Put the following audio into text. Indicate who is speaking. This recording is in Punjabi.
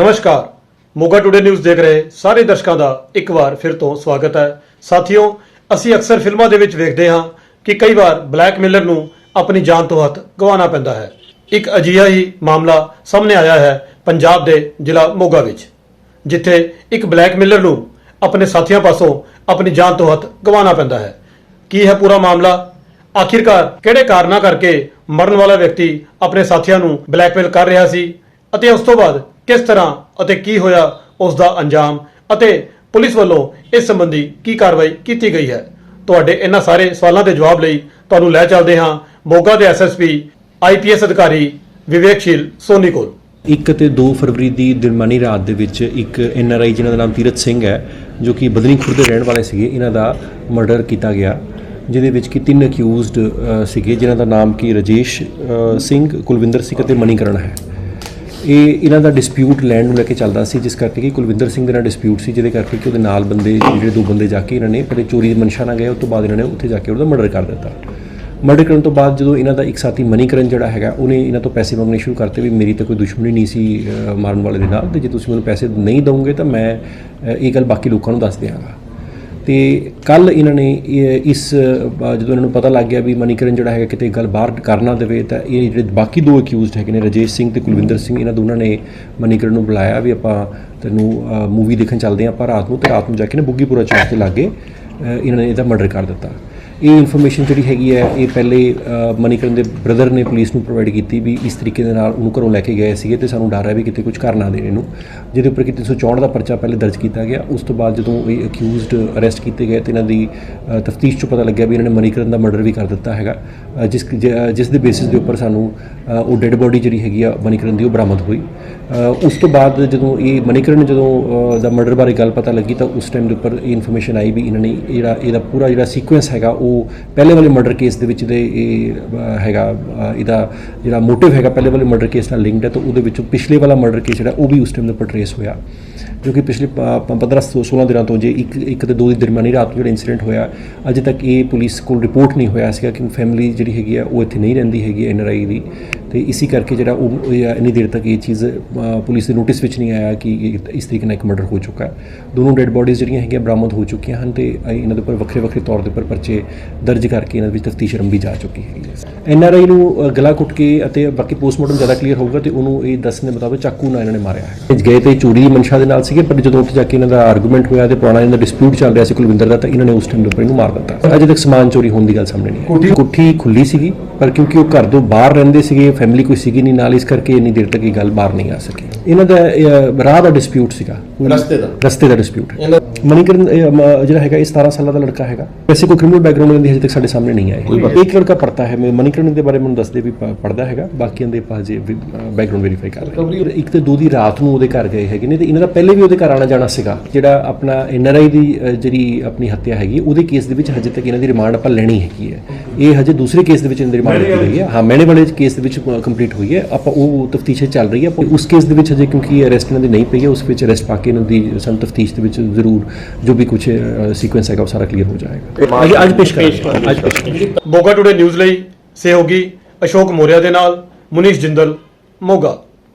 Speaker 1: ਨਮਸਕਾਰ। ਮੋਗਾ ਟੁਡੇ ਨਿਊਜ਼ ਦੇਖ ਰਹੇ ਸਾਰੇ ਦਰਸ਼ਕਾਂ ਦਾ ਇੱਕ ਵਾਰ ਫਿਰ ਤੋਂ ਸਵਾਗਤ ਹੈ। ਸਾਥੀਓ, ਅਸੀਂ ਅਕਸਰ ਫਿਲਮਾਂ ਦੇ ਵਿੱਚ ਵੇਖਦੇ ਹਾਂ ਕਿ ਕਈ ਵਾਰ ਬਲੈਕਮੇਲਰ ਨੂੰ ਆਪਣੀ ਜਾਨ ਤੋਂ ਹੱਥ ਗਵਾਉਣਾ ਪੈਂਦਾ ਹੈ। ਇੱਕ ਅਜਿਹਾ ਹੀ ਮਾਮਲਾ ਸਾਹਮਣੇ ਆਇਆ ਹੈ ਪੰਜਾਬ ਦੇ ਜ਼ਿਲ੍ਹਾ ਮੋਗਾ ਵਿੱਚ, ਜਿੱਥੇ ਇੱਕ ਬਲੈਕਮੇਲਰ ਨੂੰ ਆਪਣੇ ਸਾਥੀਆਂ ਪਾਸੋਂ ਆਪਣੀ ਜਾਨ ਤੋਂ ਹੱਥ ਗਵਾਉਣਾ ਪੈਂਦਾ ਹੈ। ਕੀ ਹੈ ਪੂਰਾ ਮਾਮਲਾ? ਆਖਿਰਕਾਰ ਕਿਹੜੇ ਕਾਰਨਾਂ ਕਰਕੇ ਮਰਨ ਵਾਲਾ ਵਿਅਕਤੀ ਆਪਣੇ ਸਾਥੀਆਂ ਨੂੰ ਬਲੈਕਮੇਲ ਕਰ ਰਿਹਾ ਸੀ? ਅਤੇ ਉਸ ਤੋਂ ਬਾਅਦ ਕਿਸ ਤਰ੍ਹਾਂ ਅਤੇ ਕੀ ਹੋਇਆ ਉਸ ਦਾ ਅੰਜਾਮ ਅਤੇ ਪੁਲਿਸ ਵੱਲੋਂ ਇਸ ਸੰਬੰਧੀ ਕੀ ਕਾਰਵਾਈ ਕੀਤੀ ਗਈ ਹੈ? ਤੁਹਾਡੇ ਇਹਨਾਂ ਸਾਰੇ ਸਵਾਲਾਂ ਦੇ ਜਵਾਬ ਲਈ ਤੁਹਾਨੂੰ ਲੈ ਚੱਲਦੇ ਹਾਂ ਮੋਗਾ ਦੇ ਐਸਐਸਪੀ ਆਈਪੀਐਸ ਅਧਿਕਾਰੀ ਵਿਵੇਕਸ਼ੀਲ ਸੋਨੀ ਕੋਲ।
Speaker 2: 1 ਤੇ 2 ਫਰਵਰੀ ਦੀ ਦਿਨਮਾਨੀ ਰਾਤ ਦੇ ਵਿੱਚ ਇੱਕ ਐਨਆਰਆਈ ਜਿਨ੍ਹਾਂ ਦਾ ਨਾਮ ਤੀਰਤ ਸਿੰਘ ਹੈ, ਜੋ ਕਿ ਬਦਨੀਖੁਰ ਦੇ ਰਹਿਣ ਵਾਲੇ ਸੀਗੇ, ਇਹਨਾਂ ਦਾ ਮਰਡਰ ਕੀਤਾ ਗਿਆ, ਜਿਹਦੇ ਵਿੱਚ ਕਿ ਤਿੰਨ ਅਕਿਊਜ਼ਡ ਸੀਗੇ, ਜਿਨ੍ਹਾਂ ਦਾ ਨਾਮ ਕੀ ਰਜੇਸ਼ ਸਿੰਘ, ਕੁਲਵਿੰਦਰ ਸਿੰਘ ਅਤੇ ਮਨੀਕਰਨ ਹੈ। ਇਹ ਇਹਨਾਂ ਦਾ ਡਿਸਪਿਊਟ ਲੈਂਡ ਨੂੰ ਲੈ ਕੇ ਚੱਲਦਾ ਸੀ, ਜਿਸ ਕਰਕੇ ਕਿ ਕੁਲਵਿੰਦਰ ਸਿੰਘ ਦੇ ਨਾਲ ਡਿਸਪਿਊਟ ਸੀ, ਜਿਹਦੇ ਕਰਕੇ ਕਿ ਉਹਦੇ ਨਾਲ ਬੰਦੇ, ਜਿਹੜੇ ਦੋ ਬੰਦੇ ਜਾ ਕੇ ਇਹਨਾਂ ਨੇ, ਪਹਿਲੇ ਚੋਰੀ ਦੀ ਮਨਸ਼ਾ ਨਾਲ ਗਏ, ਉਸ ਤੋਂ ਬਾਅਦ ਇਹਨਾਂ ਨੇ ਉੱਥੇ ਜਾ ਕੇ ਉਹਦਾ ਮਰਡਰ ਕਰ ਦਿੱਤਾ। ਮਰਡਰ ਕਰਨ ਤੋਂ ਬਾਅਦ ਜਦੋਂ ਇਹਨਾਂ ਦਾ ਇੱਕ ਸਾਥੀ ਮਨੀਕਰਨ ਜਿਹੜਾ ਹੈਗਾ, ਉਹਨੇ ਇਹਨਾਂ ਤੋਂ ਪੈਸੇ ਮੰਗਣੇ ਸ਼ੁਰੂ ਕਰਤੇ ਵੀ ਮੇਰੀ ਤਾਂ ਕੋਈ ਦੁਸ਼ਮਣੀ ਨਹੀਂ ਸੀ ਮਾਰਨ ਵਾਲੇ ਦੇ ਨਾਲ, ਤੇ ਜੇ ਤੁਸੀਂ ਮੈਨੂੰ ਪੈਸੇ ਨਹੀਂ ਦਵੋਗੇ ਤਾਂ ਮੈਂ ਇਹ ਗੱਲ ਬਾਕੀ ਲੋਕਾਂ ਨੂੰ ਦੱਸ ਦਿਆਂਗਾ। ਤੇ ਕੱਲ ਇਹਨਾਂ ਨੇ ਇਹ- ਇਸ ਜਦੋਂ ਇਹਨਾਂ ਨੂੰ ਪਤਾ ਲੱਗ ਗਿਆ ਵੀ ਮਨੀਕਰਨ ਜਿਹੜਾ ਹੈਗਾ ਕਿਤੇ ਗੱਲ ਬਾਹਰ ਕਰਨਾ ਦੇਵੇ ਤਾਂ ਇਹ ਜਿਹੜੇ ਬਾਕੀ ਦੋ ਅਕਿਊਜ਼ਡ ਹੈਗੇ ਨੇ ਰਜੇਸ਼ ਸਿੰਘ ਤੇ ਕੁਲਵਿੰਦਰ ਸਿੰਘ ਇਹਨਾਂ ਦੋਨਾਂ ਨੇ ਮਨੀਕਰਨ ਨੂੰ ਬੁਲਾਇਆ ਵੀ ਆਪਾਂ ਤੈਨੂੰ ਮੂਵੀ ਦੇਖਣ ਚੱਲਦੇ ਹਾਂ ਆਪਾਂ ਰਾਤ ਨੂੰ ਤੇ ਰਾਤ ਨੂੰ ਜਾ ਕੇ ਨਾ ਬੁੱਗੀਪੁਰਾ ਚੌਕ ਤੇ ਲਾਗੇ ਅ, ਇਹਨਾਂ ਨੇ ਇਹਦਾ ਮਰਡਰ ਕਰ ਦਿੱਤਾ। ਇਹ ਇਨਫੋਰਮੇਸ਼ਨ ਜਿਹੜੀ ਹੈਗੀ ਹੈ, ਇਹ ਪਹਿਲੇ ਮਨੀਕਰਨ ਦੇ ਬ੍ਰਦਰ ਨੇ ਪੁਲਿਸ ਨੂੰ ਪ੍ਰੋਵਾਈਡ ਕੀਤੀ ਵੀ ਇਸ ਤਰੀਕੇ ਦੇ ਨਾਲ ਉਹਨੂੰ ਘਰੋਂ ਲੈ ਕੇ ਗਏ ਸੀਗੇ ਤੇ ਸਾਨੂੰ ਡਰ ਹੈ ਵੀ ਕਿਤੇ ਕੁਝ ਕਰ ਨਾ ਦੇਣ ਇਹਨੂੰ। ਜਿਹਦੇ ਉੱਪਰ ਕਿ 364 ਦਾ ਪਰਚਾ ਪਹਿਲੇ ਦਰਜ ਕੀਤਾ ਗਿਆ। ਉਸ ਤੋਂ ਬਾਅਦ ਜਦੋਂ ਇਹ ਅਕਿਊਜ਼ਡ ਅਰੈਸਟ ਕੀਤੇ ਗਏ ਤੇ ਇਹਨਾਂ ਦੀ ਤਫਤੀਸ਼ 'ਚੋਂ ਪਤਾ ਲੱਗਿਆ ਵੀ ਇਹਨਾਂ ਨੇ ਮਨੀਕਰਨ ਦਾ ਮਰਡਰ ਵੀ ਕਰ ਦਿੱਤਾ ਹੈਗਾ। ਜਿਸ, ਜ- ਜਿਸ ਦੇ ਬੇਸਿਸ ਦੇ ਉੱਪਰ ਸਾਨੂੰ ਉਹ ਡੈੱਡ ਬੋਡੀ ਜਿਹੜੀ ਹੈਗੀ ਆ ਮਨੀਕਰਨ ਦੀ ਉਹ ਬਰਾਮਦ ਹੋਈ। ਉਸ ਤੋਂ ਬਾਅਦ ਜਦੋਂ ਇਹ ਮਨੀਕਰਨ ਜਦੋਂ ਦਾ ਮਰਡਰ ਬਾਰੇ ਗੱਲ ਪਤਾ ਲੱਗੀ ਤਾਂ ਉਸ ਟਾਈਮ ਦੇ ਉੱਪਰ ਇਹ ਇਨਫੋਰਮੇਸ਼ਨ ਆਈ ਵੀ ਇਹਨਾਂ ਨੇ ਜਿਹੜਾ ਇਹਦਾ ਪੂਰਾ ਜਿਹੜਾ ਸੀਕੁਐਂਸ ਹੈਗਾ, ਉਹ ਪਹਿਲੇ ਵਾਲੇ ਮਰਡਰ ਕੇਸ ਦੇ ਵਿੱਚ ਦੇ, ਇਹ ਹੈਗਾ ਇਹਦਾ ਜਿਹੜਾ ਮੋਟਿਵ ਹੈਗਾ, ਪਹਿਲੇ ਵਾਲੇ ਮਰਡਰ ਕੇਸ ਨਾਲ ਲਿੰਕਡ ਹੈ, ਤਾਂ ਉਹਦੇ ਵਿੱਚੋਂ ਪਿਛਲੇ ਵਾਲਾ ਮਰਡਰ ਕੇਸ ਜਿਹੜਾ, ਉਹ ਵੀ ਉਸ ਟਾਈਮ ਦੇ ਉੱਪਰ ਟਰੇਸ ਹੋਇਆ। ਜੋ ਕਿ ਪਿਛਲੇ 15 16 ਦਿਨਾਂ ਤੋਂ ਜੇ ਇੱਕ ਇੱਕ ਤੇ ਦੋ ਦੀ ਦਰਮਿਆਨੀ ਰਾਤ ਨੂੰ ਜਿਹੜਾ ਇਨਸੀਡੈਂਟ ਹੋਇਆ, ਅਜੇ ਤੱਕ ਇਹ ਪੁਲਿਸ ਕੋਲ ਰਿਪੋਰਟ ਨਹੀਂ ਹੋਇਆ ਸੀਗਾ ਕਿ ਫੈਮਿਲੀ ਜਿਹੜੀ ਹੈਗੀ ਆ, ਉਹ ਇੱਥੇ ਨਹੀਂ ਰਹਿੰਦੀ ਹੈਗੀ ਐਨਆਰਆਈ ਦੀ। ਤੇ ਇਸੇ ਕਰਕੇ ਜਿਹੜਾ ਉਹ ਇੰਨੀ ਦੇਰ ਤੱਕ ਇਹ ਚੀਜ਼ ਪੁਲਿਸ ਦੇ ਨੋਟਿਸ ਵਿੱਚ ਨਹੀਂ ਆਇਆ ਕਿ ਇਸ ਤਰੀਕੇ ਨਾਲ ਇੱਕ ਮਰਡਰ ਹੋ ਚੁੱਕਾ ਹੈ। ਦੋਨੋਂ ਡੈੱਡ ਬੋਡੀਜ਼ ਜਿਹੜੀਆਂ ਹੈਗੀਆਂ ਬਰਾਮਦ ਹੋ ਚੁੱਕੀਆਂ ਹਨ ਤੇ ਇਹਨਾਂ ਦੇ ਉੱਪਰ ਵੱਖਰੇ ਵੱਖਰੇ ਤੌਰ ਦੇ ਉੱਪਰ ਪਰਚੇ ਦਰਜ ਕਰਕੇ ਇਹਨਾਂ ਵਿੱਚ ਤਫਤੀਸ਼ ਰੰਭੀ ਜਾ ਚੁੱਕੀ ਹੈਗੀ ਹੈ। ਐਨਆਰਆਈ ਨੂੰ ਗਲਾ ਕੁੱਟ ਕੇ ਅਤੇ ਬਾਕੀ ਪੋਸਟਮਾਰਟਮ ਜ਼ਿਆਦਾ ਕਲੀਅਰ ਹੋਊਗਾ ਤੇ ਉਹਨੂੰ ਇਹ ਦੱਸਣ ਦੇ ਮੁਤਾਬਕ ਚਾਕੂ ਨਾਲ ਇਹਨਾਂ ਨੇ ਮਾਰਿਆ ਹੈ ਗਏ ਤੇ ਚੋਰੀ ਦੀ ਮਨਸ਼ਾ ਦੇ ਨਾਲ ਸੀਗੇ ਪਰ ਜਦੋਂ ਉੱਥੇ ਜਾ ਕੇ ਇਹਨਾਂ ਦਾ ਆਰਗੂਮੈਂਟ ਹੋਇਆ ਤੇ ਪੁਰਾਣਾ ਇਹਨਾਂ ਦਾ ਡਿਸਪਿਊਟ ਚੱਲ ਰਿਹਾ ਸੀ ਕੁਲਵਿੰਦਰ ਦਾ ਤਾਂ ਇਹਨਾਂ ਨੇ ਉਸ ਟਾਈਮ ਦੇ ਉੱਪਰ ਇਹਨੂੰ ਮਾਰ ਦਿੱਤਾ। ਅਜੇ ਤੱਕ ਸਮਾਨ ਚੋਰੀ ਹੋਣ ਦੀ ਗੱਲ ਸਾਹਮਣੇ ਨਹੀਂ ਆਈ। ਕੁੱਠੀ ਖੁੱਲੀ ਸੀਗੀ। ਪਰ ਕਿਉਂਕਿ ਉਹ ਘਰ ਤੋਂ ਬਾਹਰ ਰਹਿੰਦੇ ਸੀਗੇ ਫੈਮਿਲੀ ਕੋਈ ਸੀਗੀ ਨਹੀਂ ਨਾਲ ਇਸ ਕਰਕੇ ਇੰਨੀ ਦੇਰ ਤੱਕ ਇਹ ਗੱਲ ਬਾਹਰ ਨਹੀਂ ਆ ਸਕੀ। ਇਹਨਾਂ ਦਾ ਰਾਹ ਦਾ ਡਿਸਪਿਊਟ ਸੀਗਾ।
Speaker 3: ਰਸਤੇ ਦਾ।
Speaker 2: ਰਸਤੇ ਦਾ ਡਿਸਪਿਊਟ ਮਨੀਕਰਨ ਜਿਹੜਾ ਹੈਗਾ ਇਹ 17 ਸਾਲਾਂ ਦਾ ਲੜਕਾ ਹੈਗਾ। ਵੈਸੇ ਕੋਈ ਕ੍ਰਿਮੀਨਲ ਬੈਕਗ੍ਰਾਉਂਡ ਦੀ ਹਜੇ ਤੱਕ ਸਾਡੇ ਸਾਹਮਣੇ ਨਹੀਂ ਆਇਆ ਇੱਕ ਲੜਕਾ ਪੜਤਾ ਹੈ ਮੈਂ ਮਨੀਕਰਨ ਦੇ ਬਾਰੇ ਮੈਨੂੰ ਦੱਸਦੇ ਵੀ ਪ- ਪੜ੍ਹਦਾ ਹੈਗਾ। ਬਾਕੀਆਂ ਦੇ ਪਾਜੇ ਬੈਕਗ੍ਰਾਉਂਡ ਵੈਰੀਫਾਈ ਕਰ ਰਹੇ। ਇੱਕ ਤੇ ਦੋ ਦੀ ਰਾਤ ਨੂੰ ਉਹਦੇ ਘਰ ਗਏ ਹੈਗੇ ਨੇ ਤੇ ਇਹਨਾਂ ਦਾ ਪਹਿਲੇ ਵੀ ਉਹਦੇ ਘਰ ਆਣਾ ਜਾਣਾ ਸੀਗਾ। ਜਿਹੜਾ ਆਪਣਾ ਐਨਆਰਆਈ ਦੀ ਜਿਹੜੀ ਆਪਣੀ ਹੱਤਿਆ ਹੈਗੀ ਉਹਦੇ ਕੇਸ ਦੇ ਵਿੱਚ ਹਜੇ ਤੱਕ ਇਹਨਾਂ ਦੀ ਰਿਮਾਂਡ ਆਪਾਂ ਲੈਣੀ ਹੈਗੀ ਹੈ। ਇਹ ਹਜੇ ਦੂਸਰੇ ਕੇਸ ਦੇ ਵਿੱਚ ਇਹਨਾਂ ਦੀ ਗਈ ਹੈ। ਹਾਂ ਮੈਨੇ ਵਾਲੇ ਕੇਸ ਦੇ ਵਿੱਚ ਕੰਪਲੀਟ ਹੋਈ ਹੈ। ਆਪਾਂ ਉਹ ਤਫਤੀਸ਼ ਚੱਲ ਰਹੀ ਹੈ। ਉਸ ਕੇਸ ਦੇ ਵਿੱਚ ਹਜੇ ਕਿਉਂਕਿ ਅਰੈਸਟ ਇਹਨਾਂ ਦੀ ਨਹੀਂ ਪਈ ਹੈ ਉਸ ਵਿੱਚ ਅਰੈਸਟ ਪਾ ਕੇ ਇਹਨਾਂ ਦੀ ਸਾਨੂੰ ਤਫਤੀਸ਼ ਦੇ ਵਿੱਚ ਜ਼ਰੂਰ ਜੋ ਵੀ ਕੁਝ ਸੀਕੁਐਂਸ ਹੈਗਾ ਉਹ ਸਾਰਾ ਕਲੀਅਰ ਹੋ ਜਾਏਗਾ। ਅੱਜ ਅੱਜ ਪੇਸ਼ ਕਰਾਂਗੇ ਅੱਜ ਪੇਸ਼
Speaker 1: ਮੋਗਾ ਟੁਡੇ ਨਿਊਜ਼ ਲਈ ਸਹਿਯੋਗੀ ਅਸ਼ੋਕ ਮੋਰਿਆ ਦੇ ਨਾਲ ਮੁਨੀਸ਼ ਜਿੰਦਲ ਮੋਗਾ।